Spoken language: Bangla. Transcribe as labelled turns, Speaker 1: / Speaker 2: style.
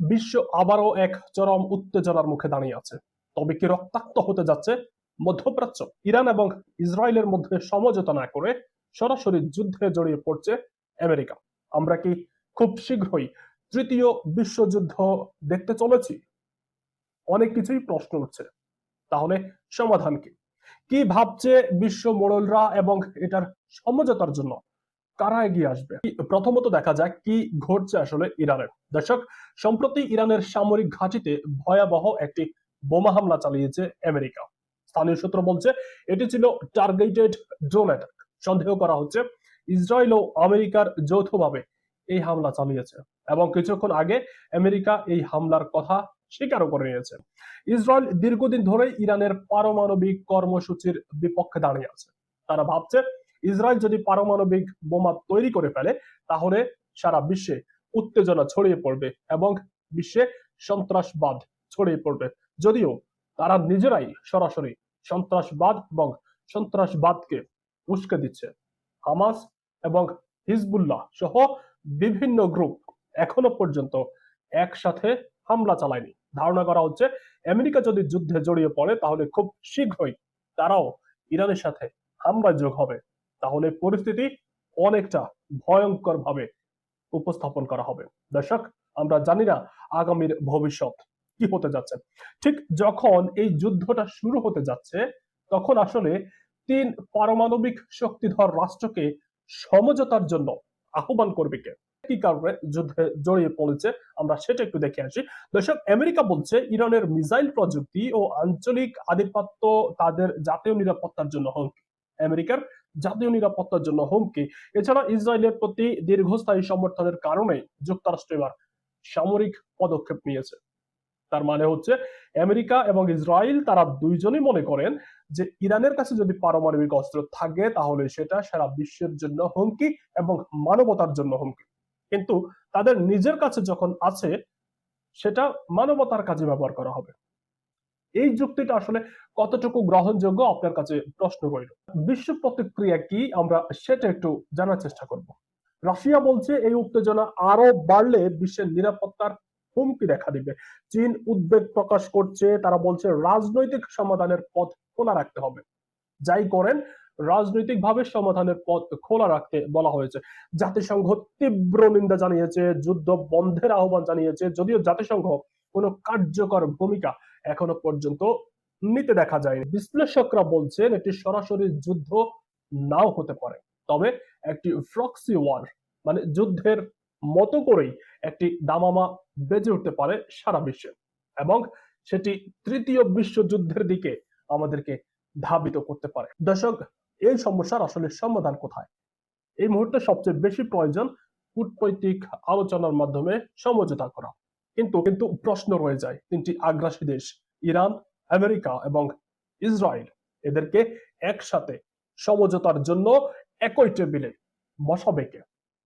Speaker 1: বিশ্ব আবারও এক চরম উত্তেজনার মুখে দাঁড়িয়ে আছে। তবে কি রক্তাক্ত হতে যাচ্ছে? মধ্যপ্রাচ্য, ইরান এবং ইসরায়েলের মধ্যে সমঝোতা না করে সরাসরি যুদ্ধে জড়িয়ে পড়ছে আমেরিকা। আমরা কি খুব শীঘ্রই তৃতীয় বিশ্বযুদ্ধ দেখতে চলেছি? অনেক কিছুই প্রশ্ন উঠছে। তাহলে সমাধান কি? কি ভাবছে বিশ্ব মোড়লরা এবং এটার সমঝোতার জন্য? কারা এগিয়ে আসবে? প্রথমত দেখা যাক কি ঘটছে আসলে ইরানের। দর্শক, সম্প্রতি ইরানের সামরিক ঘাঁটিতে ভয়াবহ একটি বোমা হামলা চালিয়েছে আমেরিকা। স্থানীয় সূত্র বলছে, এটি ছিল টার্গেটেড ড্রোন অ্যাটাক সন্দেহ করা হচ্ছে, ইসরায়েল ও আমেরিকার যৌথভাবে এই হামলা চালিয়েছে এবং কিছুক্ষণ আগে আমেরিকা এই হামলার কথা স্বীকারও করে নিয়েছে। ইসরায়েল দীর্ঘদিন ধরে ইরানের পারমাণবিক কর্মসূচির বিপক্ষে দাঁড়িয়ে আছে। তারা ভাবছে ইসরায়েল যদি পারমাণবিক বোমা তৈরি করে ফেলে, তাহলে সারা বিশ্বে উত্তেজনা ছড়িয়ে পড়বে এবং বিশ্বে সন্ত্রাসবাদ ছড়িয়ে পড়বে। যদিও তারা নিজেরাই সরাসরি সন্ত্রাসবাদ এবং সন্ত্রাসবাদকে উস্কে দিচ্ছে। হামাস এবং হিজবুল্লাহ সহ বিভিন্ন গ্রুপ এখনও পর্যন্ত একসাথে হামলা চালায়নি। ধারণা করা হচ্ছে, আমেরিকা যদি যুদ্ধে জড়িয়ে পড়ে, তাহলে খুব শীঘ্রই তারাও ইরানের সাথে হামলায় যোগ হবে। তাহলে পরিস্থিতি অনেকটা ভয়ঙ্কর ভাবে উপস্থাপন করা হবে। দর্শক, আমরা জানি না আগামীর ভবিষ্যৎ কি হতে যাচ্ছে। ঠিক যখন এই যুদ্ধটা শুরু হতে যাচ্ছে, তখন আসলে তিন পারমাণবিক শক্তিধর রাষ্ট্রকে সমঝোতার জন্য আহ্বান করবে কে? কি কারণে যুদ্ধে জড়িয়ে পড়েছে? আমরা সেটা একটু দেখে আসি। দর্শক, আমেরিকা বলছে ইরানের মিসাইল প্রযুক্তি ও আঞ্চলিক আধিপত্য তাদের জাতীয় নিরাপত্তার জন্য হুমকি আমেরিকার জাতীয় নিরাপত্তার জন্য হুমকি। এছাড়া ইসরায়েলের প্রতি দীর্ঘস্থায়ী সমর্থনের কারণে যুক্তরাষ্ট্র এবার সামরিক পদক্ষেপ নিয়েছে। তার মানে হচ্ছে, আমেরিকা এবং ইসরায়েল তারা দুইজনই মনে করেন যে ইরানের কাছে যদি পারমাণবিক অস্ত্র থাকে, তাহলে সেটা সারা বিশ্বের জন্য হুমকি এবং মানবতার জন্য হুমকি। কিন্তু তাদের নিজের কাছে যখন আছে, সেটা মানবতার কাজে ব্যবহার করা হবে। এই যুক্তিটা আসলে কতটুকু গ্রহণযোগ্য, আপনার কাছে প্রশ্ন রইল। বিশ্ব প্রতিক্রিয়া কি? আমরা সেটা একটু জানার চেষ্টা করব। রাশিয়া বলছে এই উত্তেজনা আরও বাড়লে বিশ্বের নিরাপত্তার হুমকি দেখা দিবে। চীন উদ্বেগ প্রকাশ করছে, তারা বলছে রাজনৈতিক সমাধানের পথ খোলা রাখতে হবে। যাই করেন, রাজনৈতিকভাবে সমাধানের পথ খোলা রাখতে বলা হয়েছে। জাতিসংঘ তীব্র নিন্দা জানিয়েছে, যুদ্ধ বন্ধের আহ্বান জানিয়েছে, যদিও জাতিসংঘ কোনো কার্যকর ভূমিকা এখনও পর্যন্ত নিতে দেখা যায়নি। বিশ্লেষকরা বলছেন, এটি সরাসরি যুদ্ধ নাও হতে পারে। তবে একটি ফ্রক্সি ওয়ার মানে যুদ্ধের মতো করেই একটি দামামা বেজে উঠতে পারে সারা বিশ্বে। এবং সেটি তৃতীয় বিশ্বযুদ্ধের দিকে আমাদেরকে ধাবিত করতে পারে। দর্শক, এই সমস্যার আসলে সমাধান কোথায়? এই মুহূর্তে সবচেয়ে বেশি প্রয়োজন কূটনৈতিক আলোচনার মাধ্যমে সমঝোতা করা। কিন্তু কিন্তু প্রশ্ন রয়ে যায়। তিনটি আগ্রাসী দেশ, ইরান, আমেরিকা এবং ইসরায়েল, এদেরকে একসাথে সমঝোতার জন্য একই টেবিলে বসাবে কে?